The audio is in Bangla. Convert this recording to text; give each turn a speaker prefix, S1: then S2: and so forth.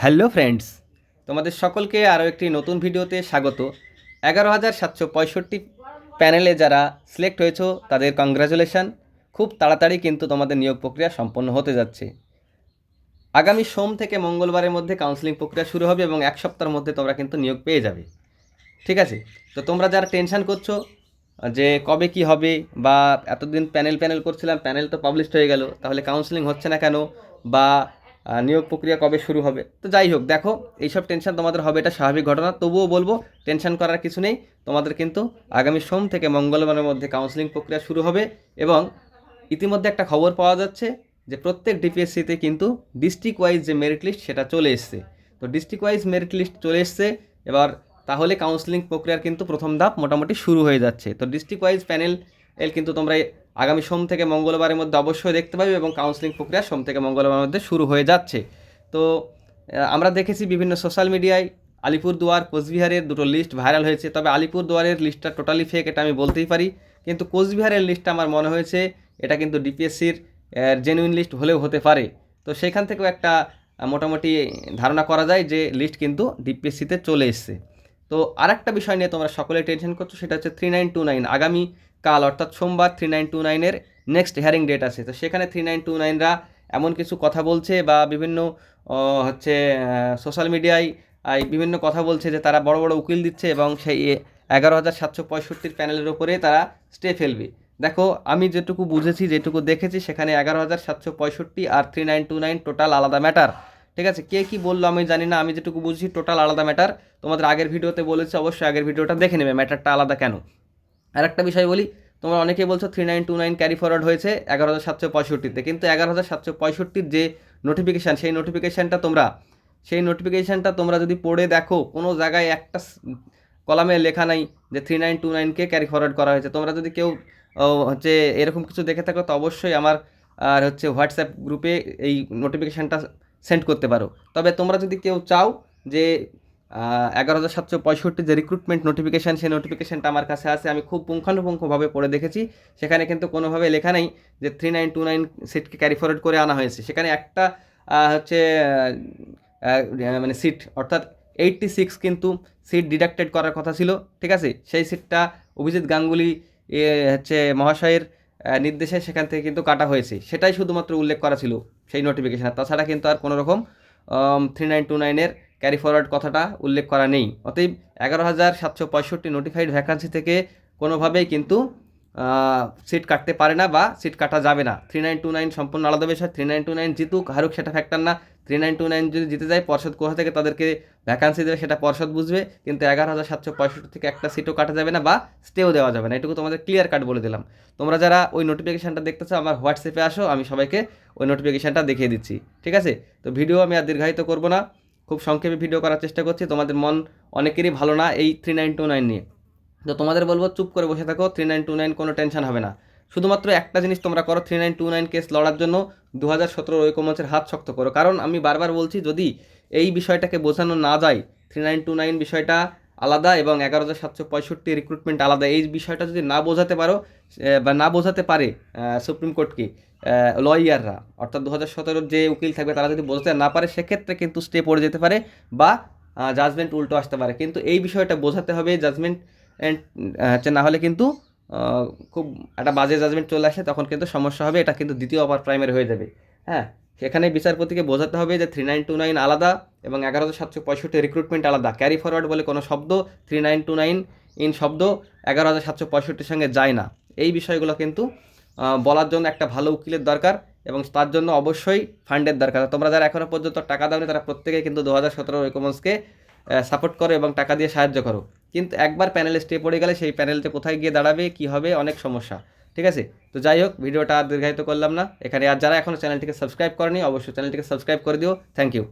S1: হ্যালো ফ্রেন্ডস, তোমাদের সকলকে আরও একটি নতুন ভিডিওতে স্বাগত। এগারো হাজার সাতশো পঁয়ষট্টি প্যানেলে যারা সিলেক্ট হয়েছো, তাদের কংগ্রাচুলেশন। খুব তাড়াতাড়ি কিন্তু তোমাদের নিয়োগ প্রক্রিয়া সম্পন্ন হতে যাচ্ছে। আগামী সোম থেকে মঙ্গলবারের মধ্যে কাউন্সিলিং প্রক্রিয়া শুরু হবে এবং এক সপ্তাহের মধ্যে তোমরা কিন্তু নিয়োগ পেয়ে যাবে। ঠিক আছে? তো তোমরা যারা টেনশান করছ যে কবে কি হবে বা এতদিন প্যানেল প্যানেল করছিলাম, প্যানেল তো পাবলিশড হয়ে গেল, তাহলে কাউন্সেলিং হচ্ছে না কেন? বা নিয়োগ প্রক্রিয়া কবে শুরু হবে? তো যাই হোক, দেখো, এইসব টেনশন তোমাদের হবে, এটা স্বাভাবিক ঘটনা। তবুও বলব টেনশন করার কিছু নেই। তোমাদের কিন্তু আগামী সোম থেকে মঙ্গলবারের মধ্যে কাউন্সিলিং প্রক্রিয়া শুরু হবে এবং ইতিমধ্যে একটা খবর পাওয়া যাচ্ছে যে প্রত্যেক ডিপিএসসিতে কিন্তু ডিস্ট্রিক্ট ওয়াইজ যে মেরিট লিস্ট সেটা চলে এসছে। তো ডিস্ট্রিক্ট ওয়াইজ মেরিট লিস্ট চলে এসছে, এবার তাহলে কাউন্সিলিং প্রক্রিয়ার কিন্তু প্রথম ধাপ মোটামুটি শুরু হয়ে যাচ্ছে। তো ডিস্ট্রিক্ট ওয়াইজ প্যানেল এল, কিন্তু তোমরা আগামী সোম থেকে মঙ্গলবারের মধ্যে অবশ্যই দেখতে পাবে এবং কাউন্সিলিং প্রক্রিয়া সোম থেকে মঙ্গলবারের মধ্যে শুরু হয়ে যাচ্ছে। তো আমরা দেখেছি বিভিন্ন সোশ্যাল মিডিয়ায় আলিপুরদুয়ার, কোচবিহারের দুটো লিস্ট ভাইরাল হয়েছে। তবে আলিপুরদুয়ারের লিস্টটা টোটালি ফেক এটা আমি বলতেই পারি। কিন্তু কোচবিহারের লিস্টটা আমার মনে হয়েছে, এটা কিন্তু ডিপিএসসির জেনুইন লিস্ট হলেও হতে পারে। তো সেখান থেকেও একটা মোটামুটি ধারণা করা যায় যে লিস্ট কিন্তু ডিপিএসসিতে চলে এসছে। তো আরেকটা বিষয় নিয়ে তোমরা সকলে টেনশন করছ, সেটা হচ্ছে থ্রি নাইন টু নাইন আগামী কাল, অর্থাৎ সোমবার থ্রি নাইন টু নাইনের নেক্সট হিয়ারিং ডেট আছে। তো সেখানে থ্রি নাইন টু নাইনরা এমন কিছু কথা বলছে বা বিভিন্ন হচ্ছে সোশ্যাল মিডিয়ায় বিভিন্ন কথা বলছে যে তারা বড় বড় উকিল দিচ্ছে এবং সেই এগারো হাজার সাতশো পঁয়ষট্টির প্যানেলের ওপরে তারা স্টে ফেলবে। দেখো, আমি যেটুকু বুঝেছি, যেটুকু দেখেছি, সেখানে এগারো হাজার সাতশো পঁয়ষট্টি আর three nine two nine total আলাদা ম্যাটার ঠিক আছে? কে কী বলল আমি জানি না, আমি যেটুকু বুঝছি টোটাল আলাদা ম্যাটার তোমাদের আগের ভিডিওতে বলেছি, অবশ্যই আগের ভিডিওটা দেখে নেবে ম্যাটারটা আলাদা কেন? আর একটা বিষয় বলি, তোমরা অনেকেই বলছো three nine two nine carry forward হয়েছে এগারো হাজার সাতশো পঁয়ষট্টিতে, কিন্তু এগারো হাজার সাতশো পঁয়ষট্টির যে নোটিফিকেশান সেই নোটিফিকেশানটা তোমরা, সেই নোটিফিকেশানটা তোমরা যদি পড়ে দেখো, কোনো জায়গায় একটা কলামে লেখা নাই যে থ্রি নাইন টু নাইনকে ক্যারি ফরওয়ার্ড করা হয়েছে। তোমরা যদি কেউ হচ্ছে এরকম কিছু দেখে থাকো, তো অবশ্যই আমার, আর হচ্ছে হোয়াটসঅ্যাপ গ্রুপে এই নোটিফিকেশানটা সেন্ড করতে পারো। তবে তোমরা যদি কেউ চাও যে এগারো হাজার সাতশো পঁয়ষট্টি যে রিক্রুটমেন্ট নোটিফিকেশান সেই নোটিফিকেশানটা আমার কাছে আছে। আমি খুব পুঙ্খানুপুঙ্খভাবে পড়ে দেখেছি। সেখানে কিন্তু কোনোভাবে লেখা নেই যে থ্রি নাইন টু নাইন সিটকে ক্যারি ফরওয়ার্ড করে আনা হয়েছে। সেখানে একটা হচ্ছে মানে সিট অর্থাৎ এইটটি সিক্স কিন্তু সিট ডিডাক্টেড করার কথা ছিল, ঠিক আছে? সেই সিটটা অভিজিৎ গাঙ্গুলি হচ্ছে, মহাশয়ের নির্দেশে সেখান থেকে কিন্তু কাটা হয়েছে। সেটাই শুধুমাত্র উল্লেখ করা ছিল সেই নোটিফিকেশানে তাছাড়া কিন্তু আর কোনো রকম থ্রি নাইন টু নাইনের ক্যারি ফরওয়ার্ড কথাটা উল্লেখ করা নেই। অতএব এগারো হাজার সাতশো পঁয়ষট্টি নোটিফাইড ভ্যাকান্সি থেকে কোনোভাবেই কিন্তু সিট কাটতে পারে না বা সিট কাটা যাবে না। থ্রি নাইন টু নাইন সম্পূর্ণ আলাদা বিষয়। থ্রি নাইন টু নাইন জিতুক হারুক সেটা ফ্যাক্টর না। থ্রি নাইন টু নাইন যদি জিতে যায়, পর্ষদ কোথা থেকে তাদেরকে ভ্যাকান্সি দেবে সেটা পর্ষদ বুঝবে। কিন্তু এগারো হাজার সাতশো পঁয়ষট্টি থেকে একটা সিটও কাটা যাবে না বা স্টেও দেওয়া যাবে না। এটুকু তোমাদের ক্লিয়ার কাট বলে দিলাম। তোমরা যারা ওই নোটিফিকেশানটা দেখতেছো আমার হোয়াটসঅ্যাপে আসো, আমি সবাইকে ওই নোটিফিকেশানটা দেখিয়ে দিচ্ছি। ঠিক আছে? তো ভিডিও আমি আর দীর্ঘায়িত করব না। খুব সংক্ষেপে ভিডিও করার চেষ্টা করছি। তোমাদের মন অনেকেরই ভালো না এই থ্রি নাইন টু নাইন নিয়ে। তো তোমাদের বলব, চুপ করে বসে থাকো থ্রি নাইন টু নাইন কোনো টেনশন হবে না। শুধুমাত্র একটা জিনিস তোমরা করো three nine two nine case লড়ার জন্য দু হাজার সতেরো ঐকমঞ্চের হাত শক্ত করো। কারণ আমি বারবার বলছি, যদি এই বিষয়টাকে বোঝানো না যায় থ্রি নাইন টু নাইন বিষয়টা আলাদা এবং এগারো হাজার সাতশো পঁয়ষট্টি রিক্রুটমেন্ট আলাদা। এই বিষয়টা যদি না বোঝাতে পারো বা না বোঝাতে পারে সুপ্রিম কোর্টকে লয়াররা অর্থাৎ দু হাজার সতেরোর যে উকিল থাকবে, তারা যদি বোঝাতে না পারে, সেক্ষেত্রে কিন্তু স্টে পড়ে যেতে পারে বা জাজমেন্ট উল্টো আসতে পারে। কিন্তু এই বিষয়টা বোঝাতে হবে জাজমেন্ট হচ্ছে না হলে কিন্তু খুব একটা বাজে জাজমেন্ট চলে আসে, তখন কিন্তু সমস্যা হবে, এটা কিন্তু দ্বিতীয় আবার প্রাইমারি হয়ে যাবে। হ্যাঁ? সেখানে বিচারপতিকে বোঝাতে হবে যে থ্রি নাইন টু নাইন আলাদা এবং এগারো হাজার সাতশো পঁয়ষট্টি রিক্রুটমেন্ট আলাদা। ক্যারি ফরওয়ার্ড বলে কোনো শব্দ three nine two nine in শব্দ এগারো হাজার সাতশো পঁয়ষট্টির সঙ্গে যায় না। এই বিষয়গুলো কিন্তু বলার জন্য একটা ভালো উকিলের দরকার এবং তার জন্য অবশ্যই ফান্ডের দরকার। তোমরা যারা এখনও পর্যন্ত টাকা দাওনি, তারা প্রত্যেকেই কিন্তু দু হাজার সতেরো রেকমেন্সকে সাপোর্ট করো এবং টাকা দিয়ে সাহায্য করো। কিন্তু একবার প্যানেলে স্টে পড়ে গেলে সেই প্যানেলতে কোথায় গিয়ে দাঁড়াবে, কী হবে, অনেক সমস্যা। ঠিক আছে? তো যাই হোক, ভিডিওটা আর দীর্ঘায়িত করলাম না। এখানে আর যারা এখন চ্যানেলটিকে সাবস্ক্রাইব করেনি, অবশ্যই চ্যানেলটিকে সাবস্ক্রাইব করে দিও। Thank you